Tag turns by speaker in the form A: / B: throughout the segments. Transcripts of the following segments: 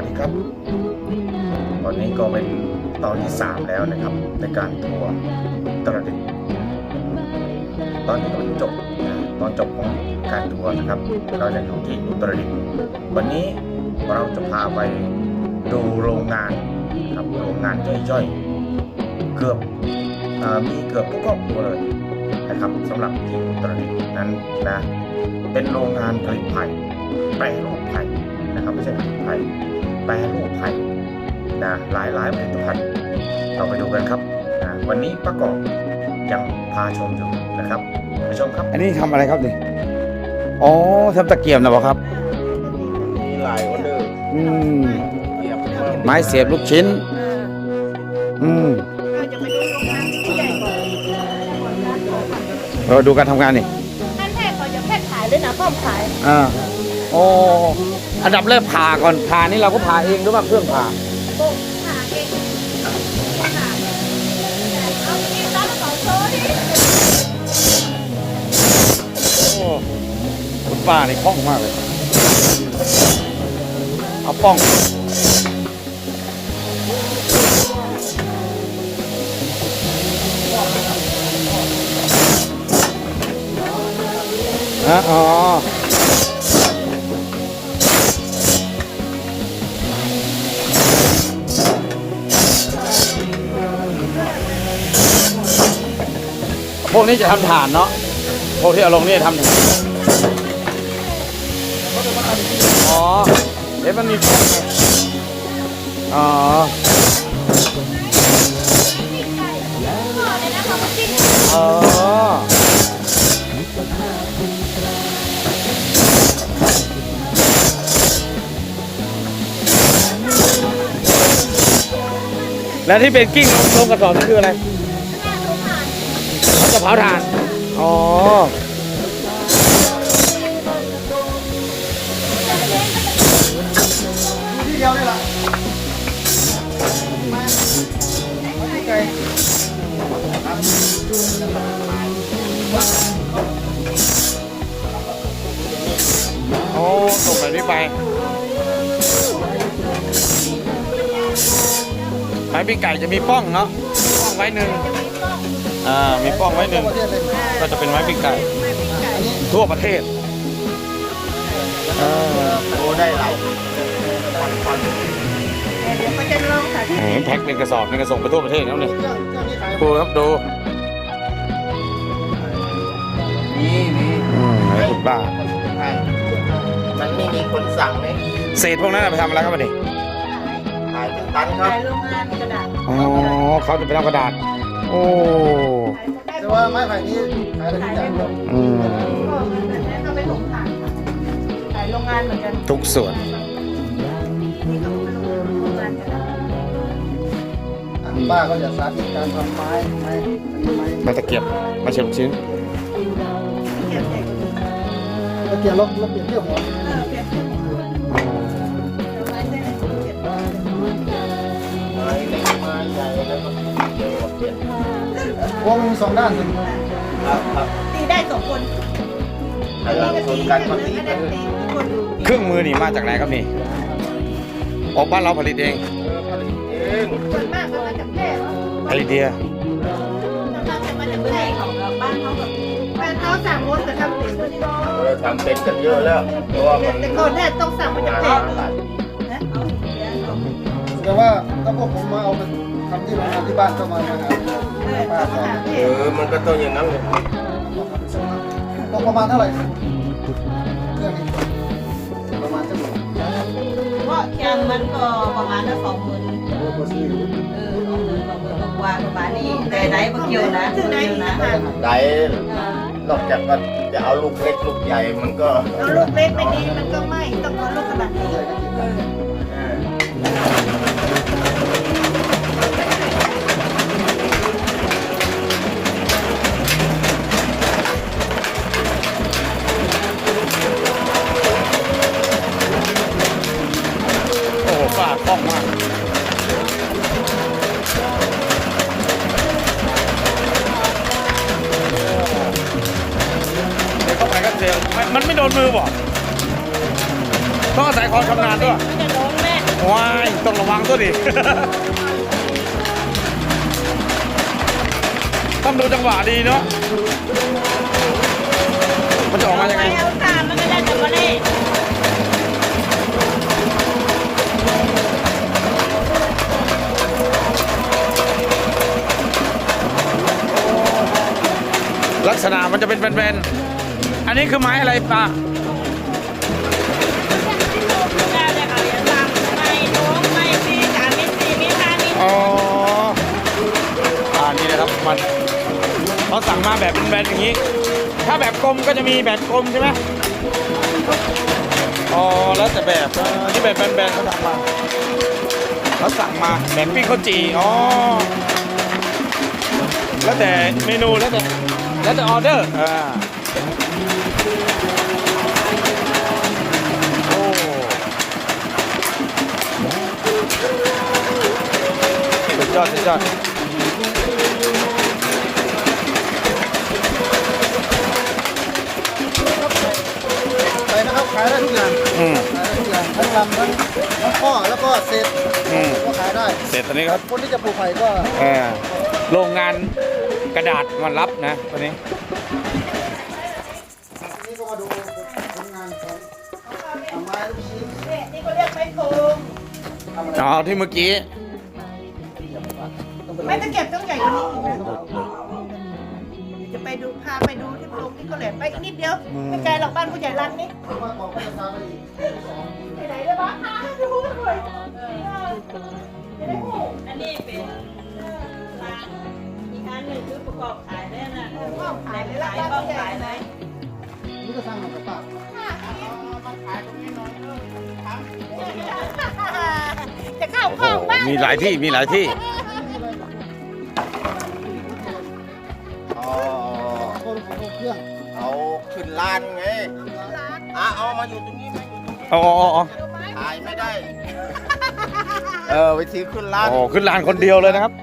A: วัสดีครับ ตอนนี้ก็เป็นตอนที่ 3 แล้วนะครับ ในการทัวร์อุตรดิตตอนนี้ก็เป็นจบตอนจบของการทัวร์นะครับ เราจะอยู่ที่อุตรดิตถ์วันนี้เราจะพาไปดูโรงงานครับโรงงานย่อยๆ เกือบอมีเกือบทุกครอบครัวเลยนะครับสำหรับที่อุตรดิตถ์นั้นนะเป็นโรงงานผลิตไผ่แปรรูปไผ่นะครับไม่ใช่ผลิตไผ่ แปรรูปไผ่นะหลายหลายผลิตภัณฑ์เราไปดูกันครับนะวันนี้ประกอบยังพาชมอยู่นะครับไปชมครับ
B: อันนี้ทำอะไรครับนี่อ๋อทำตะเกียบนะบอครับ
C: มีหลายออเดอร์
B: อืม
C: เกียบ
B: ไม้เสียบลูกชิ้น อืม
D: เราจะไปดูโรงงานที่ใหญ่กว่า
B: เราดูการทำงานนี่
D: ท่านแพทย์เขาจะแพทย์ขายด้วยนะพร้อมขาย
B: อ่า โอ้อันดับแรกผ่าก่อนผ่านี่เราก็ผ่าเองหรือว่าเครื่องผ่า
D: โบกขาเองขาเอาอีกตั้งสองโซ่ดิ
B: โอ้คุณป้านี่คล่องมากเลย เอาป้องอะอ๋ วกนี้จะทำฐานเนาะพวกที่เอาลงนี่ทำฐานอ๋อเดี๋ยวมันมีอ๋อออแล้วที่เป็นกิ้งลงลงกระสอบนี่คืออะไร จะเผาถ่าน อ๋อโอ้ส่งแบบนี้ไปไม้ปีกไก่จะมีป้องเนาะป้องไว้หนึ่ง อ่ามีป้องไว้หนึ่งก็จะเป็นไม้ปีกไก่ทั่วประเทศเออ
C: โอ้ได้หลายพันพัน
D: เดี๋ยวมันจะลองสาธิต
B: แพ็คเป็นกระสอบเป็นกระส่งไปทั่วประเทศแล้วเนี่ยดูครับดู
C: มีมี
B: อืมไอ้คุณป้า
C: มันไม่มีคนสั่งเลย
B: เศษพวกนั้นเอาไปทำอะไรครับวันนี้
C: ขายเป็นตันครั
D: ขา
C: บ
D: ยโรงงานกระดาษ
B: อ๋อเขาจะไปทำกระดาษ โอ้
C: แต่ว่าไม้ไผ่นี้ขายได้ทุกอย่างครับ
B: อืม
D: ก็ไปลงถ่านขายโรงงานเหมือนกัน
B: ทุกส่วน
D: นี่ก็เป็นโรงงานกระดาษ
C: ป้าก็จะสาธิตการทำไม้ไม้ไม้
B: ไม้ตะเกียบไม้เฉลิมชิ้น
D: เก็บใหญ่กว่านี้
C: ตะเกียบลบลบเปลี่ยนเรื่องหัว
D: เออเปลี่ยน ว
C: งมีสองด้านสิครับครับ
D: ตีได้สองคน
C: ให้เราชนกันมาตีกัน
D: ตีคน
B: เครื่องมือนี่มาจากไหนครับนี่ออกบ้านเราผลิตเอง
C: เออผลิตเอง
D: ส่วนมากก็มาจากแพร่เนาะ
B: ไอเดีย
D: ส่วนมากจะมาจากแพร่ของเราบ้านเขาแบบบ้านเขาสั่งรถจะทำเป็น
C: เออทำเป็นกันเยอะแล้วเพราะว่ามัน
D: แต่ก่อนแรกต้องสั่งมาจากแพร่
C: หลาย
D: นะเอาอย่างเงี้ยเอา
E: แต่ว่าถ้าพวกผมมาเอาไป ทำที่โรงงานที่บ้านก็มามาหา
D: เออต้องมาหาแพ
C: เอ
D: ร่
C: อมันก็ต้องอย่างนั้นเลย
E: ตกประมาณเท่าไหร่เครื่องนี้ประมาณเท่าไหร่
F: เพราะยางมันก็ประมาณละสองหมื่น
E: โอ้โหซื้อ
F: เออสองหมื่นสองหมื่นกว่าประมาณนี้แต่ไหนบ่เกี่ยวนะ
D: ถึงไหน
F: บ่เกี่ยว
D: นะ
F: นะ
C: ไดนอกจากว่าจะเอาลูกเล็กลูกใหญ่มันก็
D: เอาลูกเล็กไปนี้มันก็ไม่ต้องเอาลูกขนาดนี้
B: ล่องมากเดี๋ยวเข้าไปก็เสียงมันมันไม่โดนมือบ่ต้องอาศัยความชำนาญด้วย
D: มันจะร้องแม่
B: ว้ายต้องระวังตัวดิ ต้องดูจังหวะดีเนาะมันจะออกมายังไง
D: ไม่เอาตามมันก็ได้แต่ก็ได้
B: ลักษณะมันจะเป็นแบนๆอันนี้คือไม้อะไรปะ
D: เลยค่ะอย่าตามไม่น้องไม่ปีสามมีสี่มีห้ามี
B: อ๋ออ่านี่นะครับมันเขาสั่งมาแบบเป็นแบนอย่างนี้ ถ้าแบบกลมก็จะมีแบบกลมใช่ไหมอ๋อแล้วแต่แบบเออที่แบบแบนๆเขาสั่งมาเขาสั่งมาแบบปิ้งข้าวจี่อ๋อแล้วแต่เมนูแล้วแต่ แล้วแต่ออเดอร์อ่าโอ้สุดยอดสุดยอด
E: ไปนะครับขายได้ทุกอย่าง
B: อืม
E: ขายได้ทุกอย่างทั้งลำทั้งทั้งข้อแล้วก็เศษ
B: อืม
E: ก็ขายได้
B: เสร็จตอนนี้ครับ
E: คนที่จะปลูกไผ่ก็
B: เออโรงงาน กระดาษมารับนะตอนนี้
E: นี่ก็มาดูผลงานของเอาไม้ลูกชิ้น
D: นี่ก็เรียกไม่โกง
B: อ๋อที่เมื่อกี้
D: ไม่ตะเก็บต้องใหญ่กว่านี้อีกนะจะไปดูพาไปดูที่โรงที่เขาแหลมไปอีกนิดเดียวไม่ไกลหรอกบ้านผู้ใหญ่รันนี่
E: ว่าบอกว่าจะทำอะไรอีกสอง
D: ไปไหนเลยบ้างคะดูเลยจะได้ถูก
F: อันนี้เป็นร้าน อีกอันหนึ่งคือประกอบขายได้นะ
D: ข้าวขายเลยละ
F: ขาย
D: บ้าน
F: บ้อง
D: ผู้ใหญ่
F: ขายไหม
E: นี่ก็สร้างมากับป้า
D: จะเข้าข้องบ้าง
B: มีหลายที่มีหลายที่
C: อ๋อ
E: คนของเครื่อง
C: เอาขึ้นลานไงอะเอามาอยู่ตรงนี้ไหมอยู่ตรงนี้
B: อ๋ออ๋ออ๋อ
C: ถ่ายไม่ได้ เออวิธีขึ้นลาน
B: โอ้ขึ้นลานคนเดียวเลยนะครับ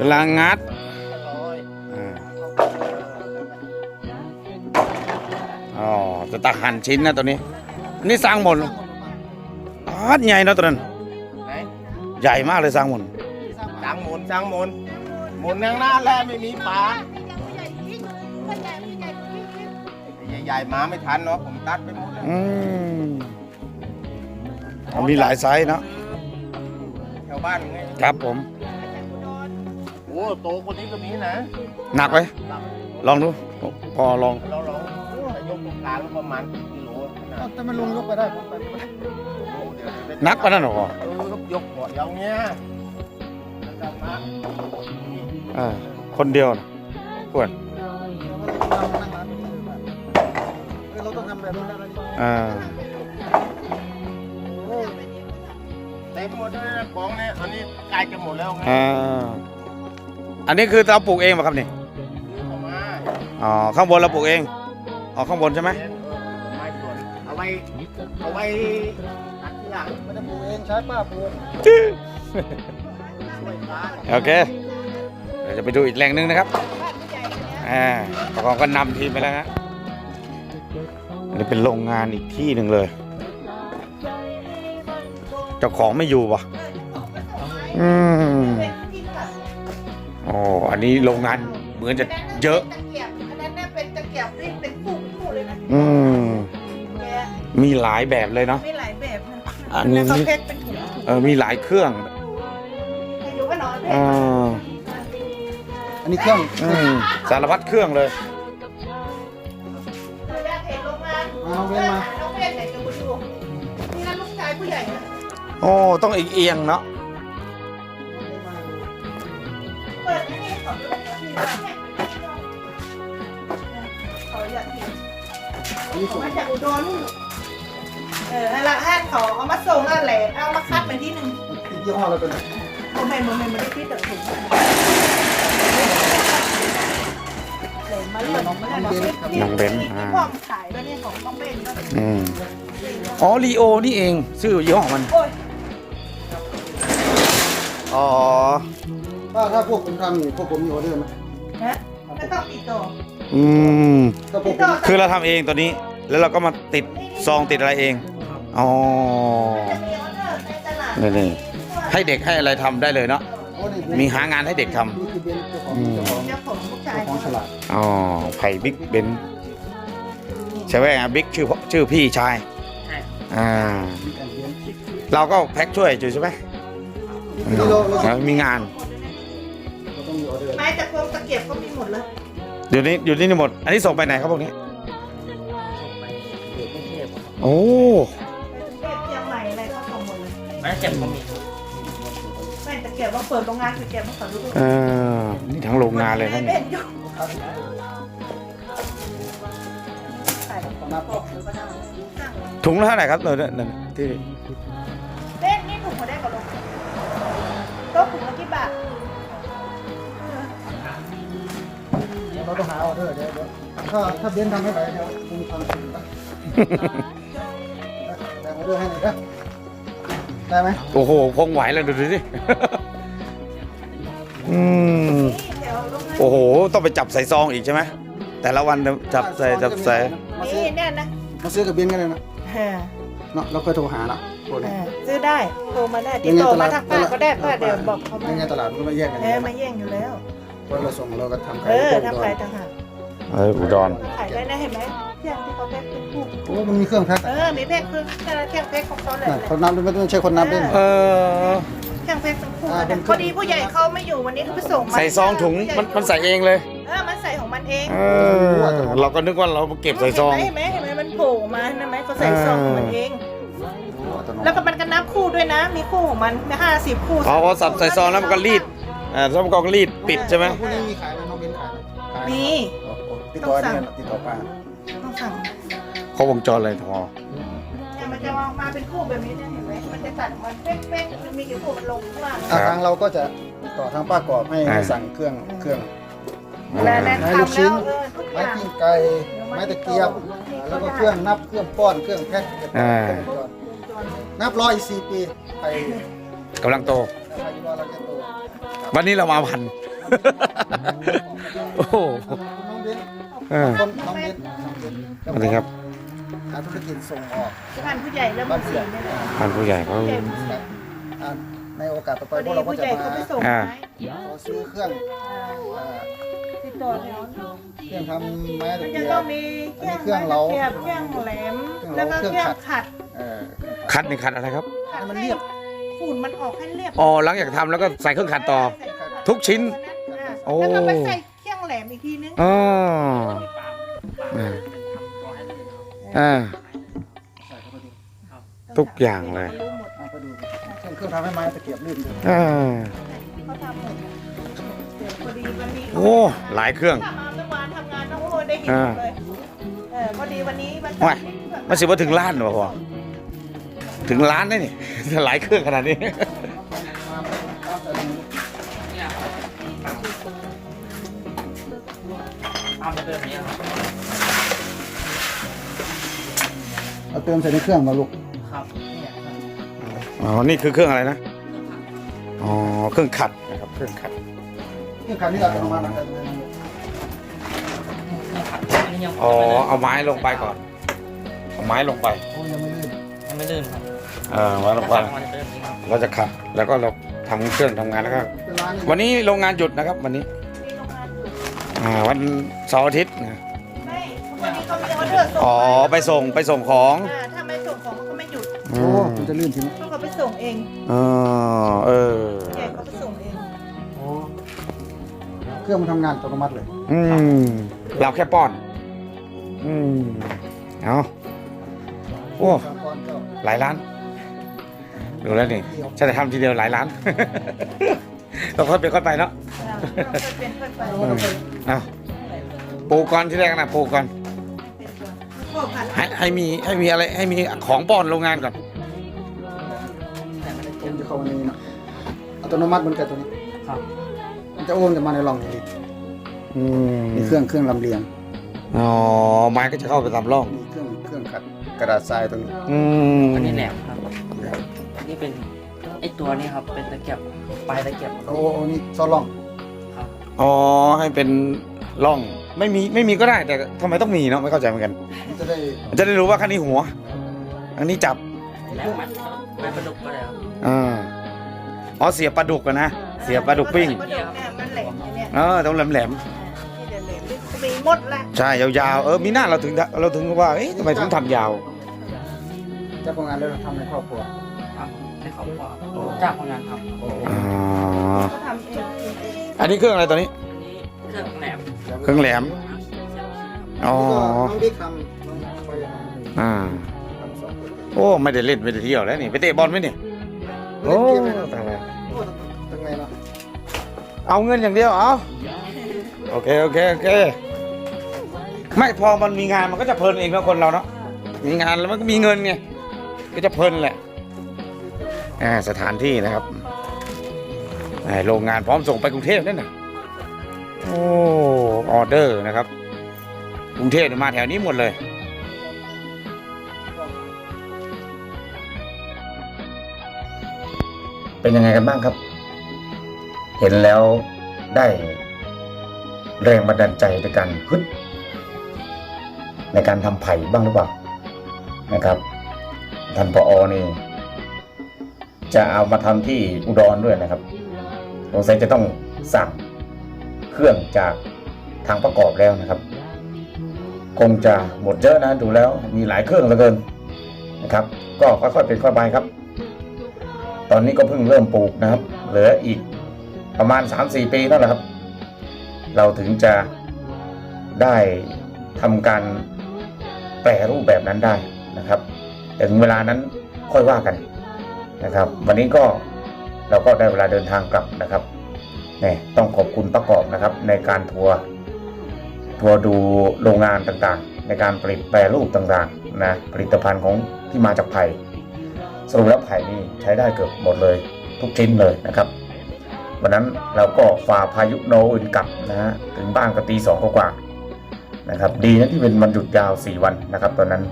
C: เป็
B: นลานงัด
C: ร้อย
B: อ่าอ๋อจะตักหั่นชิ้นนะตัวนี้ นี่สร้างหมดอ๋อใหญ่เนอะตัวนั้น
C: ไหน
B: ใหญ่มากเลยสร้างหมด
C: จางหมุนจางหมุนหมุนข้างหน้าแล้วไม่มีปลาใหญ่ๆมาไม่ทันเนาะผมตัดไปหมดแล้ว
B: อืมอ๋อมีหลายไซส์เนาะ
C: แถวบ้านไง
B: ครับผม
C: โอ้โตคนนี้ก็มีนะ
B: หนักไหมลองดูพอลอง
C: เราลองถ้ายกตรงกลางประมาณกี่กิโลขนาด
E: แต่มันลงยกไปได้ผมไปไม่ได้
B: นักปะนั่นหรอ
C: เออยกหัวเอาเงี้ยแล้วก็มา
B: อ่าคนเดียวนะควร
E: เราต้องทำแบบนั้นนะ
B: อ่า
C: เต็มหมดเลยนะของเนี่ยอันนี้ใกล้จะหมดแล้วไง
B: อ่า อันนี้คือเราปลูกเองป่ะครับนี่
C: ซื้อเข้ามา
B: อ๋อข้างบนเราปลูกเองอ๋อข้างบนใช่ไหม
C: เออไม้สวนเอาไว้เอาไว้ตัดที่หลัง
E: ไม่ได้ปลูกเองใช้ป้าปลูก
C: ช่วยฟ้า
B: โอเคเดี๋ยวจะไปดูอีกแหล่งหนึ่งนะครับอ่าประกอบก็นำทีมไปแล้วฮะอันนี้เป็นโรงงานอีกที่หนึ่งเลยเจ้าของไม่อยู่ป่ะอืม อ๋อ อันนี้โรงงานเหมือนจะเยอะ
D: ตะเกียบอันนั้นน่ะเป็นตะเกียบที่เป็นคู่คู่เลยนะ
B: อืม
D: แก
B: มีหลายแบบเลยเนาะ
D: มีหลายแบบนะ
B: อันนี้
D: แล้วเขาเพชรเป็นถุง
B: เออ มีหลายเครื่อง
D: ใครอยู่ก็นอน
B: อ่า
E: อันนี้เครื่อง
B: อืมสารพัดเครื่องเลย
D: เราอยากเห็นโรงงาน
E: เอาเว้นมา
D: น้องเว้นไหนจะมาดูนี่นะลูกชายผู้ใหญ่นะ
B: โอ้ ต้องอีกเอียงเนาะ
D: เนี่ยเขาอยากเห็น
E: นี่สุด
D: มาจากอุดรนู่นเออนั่นแหละให้เขาเอามาส่งนั่นแหละเอามาคัดไปที่หนึ่ง
E: ยี่ห้ออะไรเป็น
D: โมเมนต์โมเมนต์ไม่ได้คิดแต่ถุงเลยมาเลือกมาเลือกที่
B: น้องเบนซ์อ่า
D: ที่พ่อมขายแล้วเนี่ยของต้องเบนก็
B: อืมอ๋อลีโอนี่เอง ชื่อยี่ห้อมัน
D: โอ้ย
B: อ๋อ
E: ถ้าถ้าพวกผมทำนี่พวกผมมีออเดอร์ไหม
D: นะไม่ต้องติดต่อ
B: อืม
E: ถ้าพว
D: ติ
E: ก
D: ด
E: ผ
D: ต่อ
E: ม
B: คือเราทำเองตัวนี้ แล้วเราก็มาติดซองติดอะไรเอง อ๋ออ๋อ
D: จะมีออเดอร์ในตลาด
B: นี่นี่ ให้เด็กให้อะไรทำได้เลยเนาะ
E: โอ้นี่
B: มีหางานให้เด็กทำ
E: นี่คือเบนเจ้าของ
B: อืม
E: เจ้าของ
D: เจ้าของลูกชาย
E: เจ้าของฉลาด
B: อ๋อ ไผ่บิ๊กเบนใช่ไหมอะบิ๊กชื่อพ่อชื่อพี่ชายอ่า
E: บิ๊กแอนด์เบน
B: เราก็แพ็คช่วยอยู่ใช่ไหมอืมแล้วมีงาน
E: เราต้องมีออเดอร์
D: ไม้ตะโกงตะเกียบก็มีหมดเลย
B: เดี๋ยวนี้อยู่นี่หมด อันนี้ส่งไปไหนครับพวกนี้ โอ้
D: ไปกรุงเทพเชียงใหม่อะไรก็ส่งหมดเลย
F: แม่เจ็บก็มี
D: ไม่ตะเกียบว่าเปิดโรงงานตะเกียบมาขอดูดู
B: เออนี่ทั้งโรงงานเลยนะ
D: ไม่
B: เนี่ย
D: เป็นอยู่ใส่
E: ของหน้าปก
D: หรือก็ได้
B: ถุงละเท่าไหร่ครับเออนั่นที่
D: เรา
E: ต้องหาออเดอร์เดี๋ยวเดี๋ยวถ้าถ้าเบนทำไม่ไหวเดี๋ยวคุณทำสื่อนะแต่ออเดอร์ให้หน่อยนะได้ไหม
B: โอ้โห คงไหวแล้วดูดิ อืม
D: โอ้
B: โห ต้องไปจับใส่ซองอีกใช่ไหม แต่ละวันจับใส่จับใส่
E: มาซื้
D: นี่
E: อ
D: เนี่ยนะ
E: มาซื้อกับเบนกันเลยนะ
D: เออ
E: เนาะเราค่อยโทรหาละโทร
D: เนี่
E: ย
D: อซื้อได้โทรมาได้ติดต่อมาทางป้าก็ได้ป้าเดี๋ยวบอกเขามา
E: ยังไงตลาดมันก็มาแยกกัน
D: เออมาแย่งอยู่แล้ว
E: เพราะเราส่งเราก็ทำ
D: เออ
E: ขาย
D: ถ้าขายต่างหาก
B: เอออุดร
D: ขายได้นะเห็นไหมเครื่องที่เขาแพ็คเป็นคู่
E: โอ้มันมีเครื่องแพ็ค
D: เออมีแพ็คเครื่องแค่เครื่องแพ็คของเขาแหละ
E: น่ะเขานับด้วยไม่ต้องใช้คนนับด้วย
B: เออ
D: เครื่องแพ็คเป็นคู่
E: อ่าเป็
D: กัน
E: น
D: พอดีผู้ใหญ่เขาไม่อยู่วันนี้เขาไปส่งมา
B: ใส่ซองถุงมันมันใส่เองเลย
D: เออมันใส่ของมันเอง
B: เออเราก็นึกว่าเราเก็บใส่ซอง
D: เห็นไหมเห็นไหมเห็นไหมมันโผล่มาเห็นไหมเขาใส่ซองของมันเอง
E: อัตโนมัติ
D: แล้วก็มันก็นับคู่ด้วยนะ มีคู่ของมันห้าสิบคู่
B: อ๋อพอสับใส่ซองแล้วมันก็รีด อ่าแล้วมันก็รีดปิดใช่ไหม
E: พวกนี้มีขายไหมน้องเบนขายไหมขาย
D: มี
E: โอ้โหติดต่อเนี่ยติดต่อป้า
D: ต้องสั่ง
B: เขาวงจรเลยทอ
D: เนี่ยมันจะวางมาเป็นคู่แบบนี้เนี่ยเห็นไหมมันจะตัดมันเป๊กๆมันมีกี่คู่มันลงข้างล่าง
E: อะทางเราก็จะติดต่อทางป้ากรอบให้ให้สั่งเครื่องเครื่อง
D: เวลาแลน
E: ไม้
D: ทำ
E: ลูกชิ้
D: แล้
E: น
D: วเออทุกอ
E: ไม้
D: ย่าง
E: ปิ้งไก่ไม้ตะเกียบ แล้วก็เครื่องนับเครื่องป้อนเครื่องแพ็คเก็บไว้เครื่องก่อนนับร้อยสี่ปีไป
B: กำลังโต
E: ไปรอเราจะโต
B: วันนี้เรามาพัน โอ้โห
E: น้องเบน
B: เออ
E: คนน้องเบนน้องเบน
B: สวัสดีครับ
E: หาธุรกิจส่งออก
D: ท่านผู้ใหญ่แล้วมันสีนี่แหละ
B: ท่านผู้ใหญ่เขา
D: ผู้ใหญ่
E: อ่าในโอกาสต่อ
D: พ
E: ไป
D: อ
E: พว
D: ดี
E: กเราก็
D: ผู้
E: จะ
D: ใหญ่
E: มา
D: เขาไปส่ง
B: อ่า
D: ไม้
E: ขอซื้อเครื่องอ่า
D: ติดต่อแล้ว
E: เครื่องทำไม้
D: มั
E: ตะ
D: น
E: เกี
D: จะ
E: ย
D: ต้อบงมีเครื่องไม้ตะเกียบเครื่องแหลม แล้วก็เครื่องขัด
E: เออ
B: คัดนี่คัดอะไรครับ
E: ให้มันเรียบ
D: ฝุ่นมันออกให้เรียบ
B: อ๋อหลังจากทำแล้วก็ใส่เครื่องขัดต่อทุกชิ้นโอ้
D: แล้วก็ไปใส่เครื่องแหลมอีกทีนึง
B: อ๋ออ่าอ่าทุกอย่างเลย
D: รู้หมด
E: เอาไปดูเครื่องเครื่องทำให้ไม้ตะเกียบลื่นด้วย
B: อ่า
D: เขาทำหมดเดี๋ยวพอดีวันนี้
B: โอ้ หลายเครื่อง
D: ถ้ามาเมื่อวานทำงานน้องโอ้ยได้เห็นหมดเลยเออพอดีวันนี้วัน
B: โอ้ยมันสิว่าถึงล้านหรอพ่อ ถึงล้านได้นี่ หลายเครื่องขนาดนี้
F: ตามมาเดิมนี้ครับ
E: เอาเติมใส่ในเครื่องมาลูก
F: ครับเนี่ยครับ
B: อ๋อ นี่คือเครื่องอะไรนะ อ๋อ เครื่องขัดนะครับ เครื่องขัด
E: เครื่องคันนี้อัตโนมัตินะครับ
F: อันนี้ยัง
B: อ๋อ เอาไม้ลงไปก่อน เอาไม้ลงไป
E: โอ้ยังไม่ลื่น
F: ยังไม่ลื่นครับ
B: เออไม้ลงไป
F: สั่งมาเดิมนี้ครับ
B: เราจะขัดแล้วก็เราทำเครื่องทำงานแล้วก็
E: เป็นร้าน
B: วันนี้โรงงานหยุดนะครับ วันนี้
D: มีโรงงานอยู่
B: อ่าวันเสาร์อาทิตย์นะ
D: ไม่วันนี้เขามีออเดอร์ส่ง
B: อ๋อไปส่งไปส่งของ
D: อ่าถ้าไม่ส่งของเขาไม่หยุด
B: อื
E: โอ้
B: ม
E: มันจะลื่นทีนี้
D: เขาก็ไปส่งเอง
B: อ๋อเออ
D: แกเขาไปส่งเอง
E: โอ้เครื่องมันทำงานอัตโนมัติเลย
B: อืมเราแค่ป้อน อืมเอาโอ้
E: สามก้อนก็
B: หลายล้าน ดูแล้วนี่ฉันจะทำทีเดียวหลายล้าน เราค่อยไปค่อยไปเนาะ
D: อ่าค่อยเป็นค่อยไป
B: อืมเอาปลูกก่อนที่แรกนะปลูกก่อน
D: เป็นก่อนพ่อผัด
B: ให้ให้มีให้มีอะไรให้มีของป้อนโรงงานก่อน
E: มันจะเข้ามาในนี้เนาะอัตโนมัติเหมือนกับตัวนี้
F: ครับ
E: มันจะโอนจะมาในร่องนี้
B: อืม
E: มีเครื่องเครื่องลำเลียง
B: อ๋อไม้ก็จะเข้าไปตามร่อง
E: มีเครื่องเครื่องขัดกระดาษทรายตรงนี้
B: อืม
F: อันนี้แหลมครับอั นนี้เป็นไอตัวนี้ครับ เป็นตะเกียบปลายตะเกียบ
E: โอ้โอ้นี่ซอล่อง
F: ครับ
B: อ๋อให้เป็นร่องไม่มีไม่มีก็ได้แต่ทำไมต้องมีเนาะไม่เข้าใจเหมือนกัน
E: มันจะได้
B: จะได้รู้ว่าคันนี้หัว อันนี้จับ
G: แล้วมัดไม้ประดุกก็ได้ครับ
H: อ่าอ๋อเสียบปลาดุกอะนะเสียบปลาดุกปิ้ง
D: ปลาดุกเนี่ยมันแหลมอย่างเนี่ย
H: เออต้องแหลม
D: นี่เดี๋ยวแหลมนี่มีหมดละ
H: ๆใช่ยาวๆเออมีหน้าเราถึงเราถึงว่าเอ๊ะทำไมถึงทำยาว
E: เจ้าของงานเรื่องทำในครอบครัว
G: ครับ ให้เขาบอกจากคนงานครับ
H: อ๋อ
D: เขาทำเอง
H: อันนี้เครื่องอะไรตัวนี้
G: อันนี้เครื่องแหลม
H: เครื่องแหลม อ๋อ
E: น้องบิ๊กทำน้องไปทำ
H: อ่า
E: ทำสองคน
H: โอ้ ไม่ได้เล่นไม่ได้เที่ยวแล้วนี่ ไปเตะบอลไหมเนี่ยโอ้ตายแล้ว
E: โอ้ตั้งไงเนาะ
H: เอาเงินอย่างเดียว เอาโอเค โอเค โอเค ไม่พอมันมีงานมันก็จะเพลินเองนะคนเราเนาะ มีงานแล้วมันก็มีเงินไง ก็จะเพลินแหละ อ่าสถานที่นะครับโรงงานพร้อมส่งไปกรุงเทพนั่นนะโอ้ออเดอร์นะครับ กรุงเทพมาแถวนี้หมดเลย
B: เป็นยังไงกันบ้างครับ เห็นแล้วได้แรงบันดาลใจในการฮึดในการทำไผ่บ้างหรือเปล่านะครับท่านปอนี่ จะเอามาทำที่อุดรด้วยนะครับสงสัยจะต้องสั่งเครื่องจากทางประกอบแล้วนะครับ คงจะหมดเยอะนะดูแล้วมีหลายเครื่องเหลือเกินนะครับ ก็ค่อยๆเป็นค่อยไปครับ ตอนนี้ก็เพิ่งเริ่มปลูกนะครับ เหลืออีกประมาณ 3-4 ปีนั่นแหละครับ เราถึงจะได้ทำการแปรรูปแบบนั้นได้นะครับแต่ถึงเวลานั้นค่อยว่ากัน นะครับ วันนี้ก็เราก็ได้เวลาเดินทางกลับนะครับเนี่ยต้องขอบคุณประกอบนะครับ ในการทัวร์ทัวร์ดูโรงงานต่างๆ ในการผลิตแปรรูปต่างๆนะผลิตภัณฑ์ของที่มาจากไผ่สรุปแล้วไผ่นี่ใช้ได้เกือบหมดเลย ทุกชิ้นเลยนะครับ วันนั้นเราก็ฝ่าพายุโนอื่นกลับนะฮะถึงบ้านก็ตีสองกว่านะครับดีนะที่เป็นวันหยุดยาว 4 วันนะครับตอนนั้น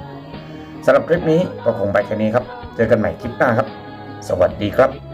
B: สำหรับคลิปนี้ก็คงไปแค่นี้ครับ เจอกันใหม่คลิปหน้าครับ สวัสดีครับ